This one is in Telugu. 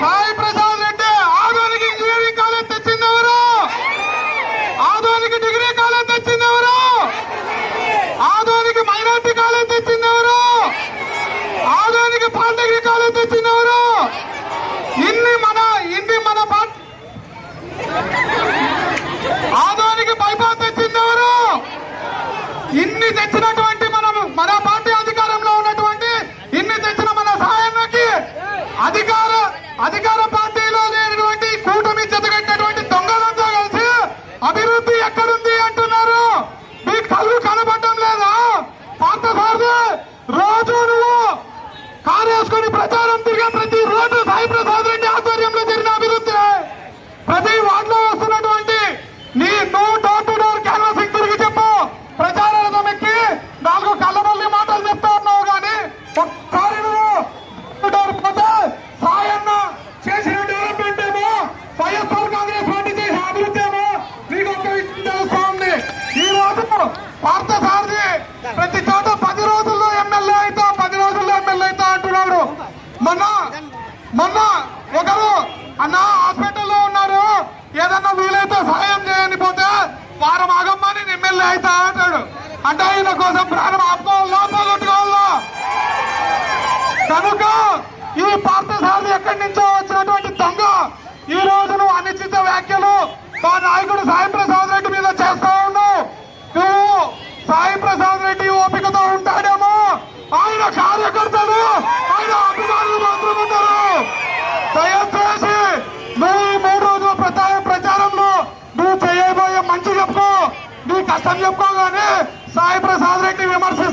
సాయి ప్రసాద్ రెడ్డి ఆధునిక ఇంజనీరింగ్ కాలేజ్ తెచ్చింది ఎవరు? ఆధునిక డిగ్రీ కాలేజ్ తెచ్చింది ఎవరు? ఆధునిక మైనార్టీ కాలేజ్ తెచ్చింది ఎవరు? ఆధునిక పాలిటెక్నిక్ కాలేజ్ తెచ్చింది ఎవరు? ఇన్ని మన ఇన్ని మన ఆధునిక బైపాస్ తెచ్చింది ఎవరు? ఇన్ని తెచ్చినటువంటి మనం మన పాట రోజు నువ్వు కారేసుకొని ప్రచారం తిరిగే ప్రతి రోజు సాయి ప్రసాద్ రెడ్డి ఆధ్వర్యంలో జరిగిన అభివృద్ధి. ప్రతి వార్డులో వస్తున్నటువంటి నీ నువ్వు డోర్ టు డోర్ క్యాన్వాసింగ్ తిరిగి చెప్పు. ప్రచారాలను ఎక్కి నాలుగు కళ్ళబల్లి మాటలు చెప్తా ఉన్నావు కానీ ఒకసారి నువ్వు డోర్ పోతే సాయం మొన్న మొన్న ఒకరు అన్న హాస్పిటల్లో ఉన్నారు. ఏదన్నా వీలైతే సహాయం చేయని పోతే వారం ఆగమ్మని ఎమ్మెల్యే అవుతా అంటాడు అంటే ఈయన కోసం ప్రాణం ఆపుకోవాలా పోగొట్టుకోవాలా కనుక ఈ పార్థసారథి ఎక్కడి నుంచో వచ్చినటువంటి దొంగ ఈ రోజు నువ్వు అనుచిత వ్యాఖ్యలు మా నాయకుడు సాయి ప్రసాద్ రెడ్డి మీద నష్టం చెప్పుకోగానే సాయి ప్రసాద్ రెడ్డి విమర్శ